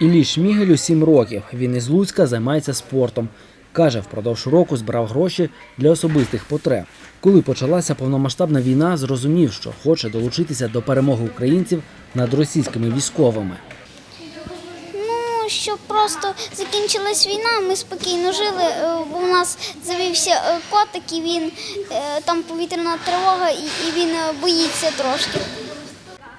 Іллі Шмігелю 7 років. Він із Луцька займається спортом. Каже, впродовж року збирав гроші для особистих потреб. Коли почалася повномасштабна війна, зрозумів, що хоче долучитися до перемоги українців над російськими військовими. Ну, щоб просто закінчилась війна, ми спокійно жили. е, Бо у нас завівся е, котик, і він е, там повітряна тривога, і, він боїться трошки.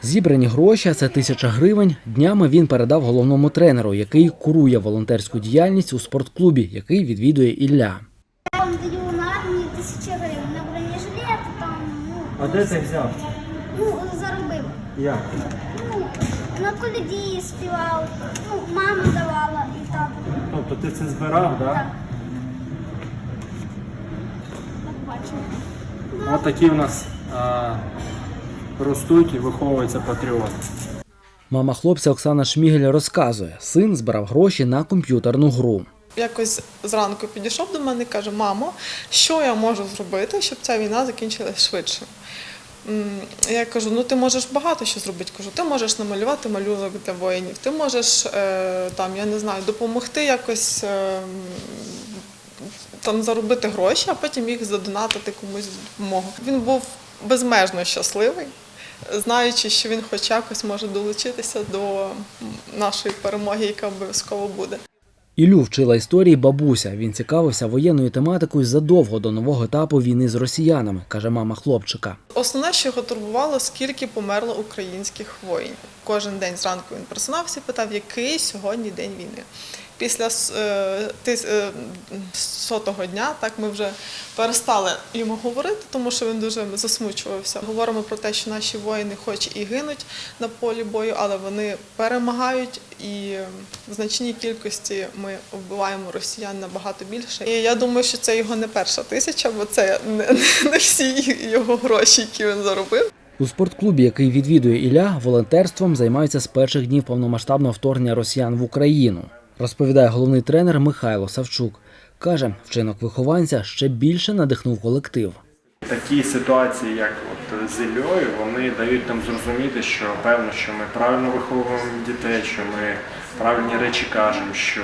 Зібрані гроші, а це тисяча гривень. Днями він передав головному тренеру, який курує волонтерську діяльність у спортклубі, який відвідує Ілля. Я вам даю на армію тисячу гривень на бронежилет, там ну, А де ти взяв? ну заробив. Як? Ну, на коліді співав, ну, мама давала і так. Тобто ти це збирав, так? Так. Так бачимо. Да? Ось такі в нас а, ростуть і виховуються патріоти. Мама хлопця Оксана Шмігель розказує, син збирав гроші на комп'ютерну гру. Якось зранку підійшов до мене і каже: Мамо, що я можу зробити, щоб ця війна закінчилась швидше? Я кажу: ну ти можеш багато що зробити. Кажу, ти можеш намалювати малюнок для воїнів, ти можеш е, там, я не знаю, допомогти якось е, там заробити гроші, а потім їх задонатити комусь допомогу. Він був безмежно щасливий, знаючи, що він хоч якось може долучитися до нашої перемоги, яка обов'язково буде. Ілю вчила історії бабуся. Він цікавився воєнною тематикою задовго до нового етапу війни з росіянами, каже мама хлопчика. Основне, що його турбувало, скільки померло українських воїнів. Кожен день зранку він просинався і питав, який сьогодні день війни. Після е, е, сотого дня так ми вже перестали йому говорити, тому що він дуже засмучувався. Говоримо про те, що наші воїни, хоч і гинуть на полі бою, але вони перемагають і в значній кількості ми вбиваємо росіян набагато більше. І я думаю, що це його не перша тисяча, бо це не, не всі його гроші, які він заробив. У спортклубі, який відвідує Ілля, волонтерством займаються з перших днів повномасштабного вторгнення росіян в Україну. Розповідає головний тренер Михайло Савчук. Каже, вчинок вихованця ще більше надихнув колектив. Такі ситуації, як от з Іллею, вони дають нам зрозуміти, що певно, що ми правильно виховуємо дітей, що ми правильні речі кажемо, що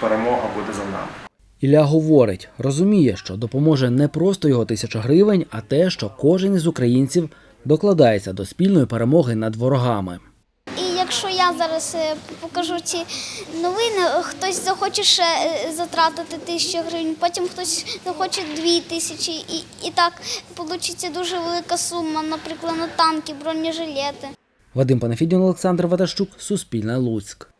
перемога буде за нами. Ілля говорить, розуміє, що допоможе не просто його тисяча гривень, а те, що кожен із українців докладається до спільної перемоги над ворогами. Якщо я зараз е, покажу ці новини, хтось захоче ще е, затратити тисячу гривень, потім хтось захоче дві тисячі, і, і так вийде дуже велика сума, наприклад, на танки, бронежилети. Вадим Панафідін, Олександр Ватащук, Суспільне Луцьк.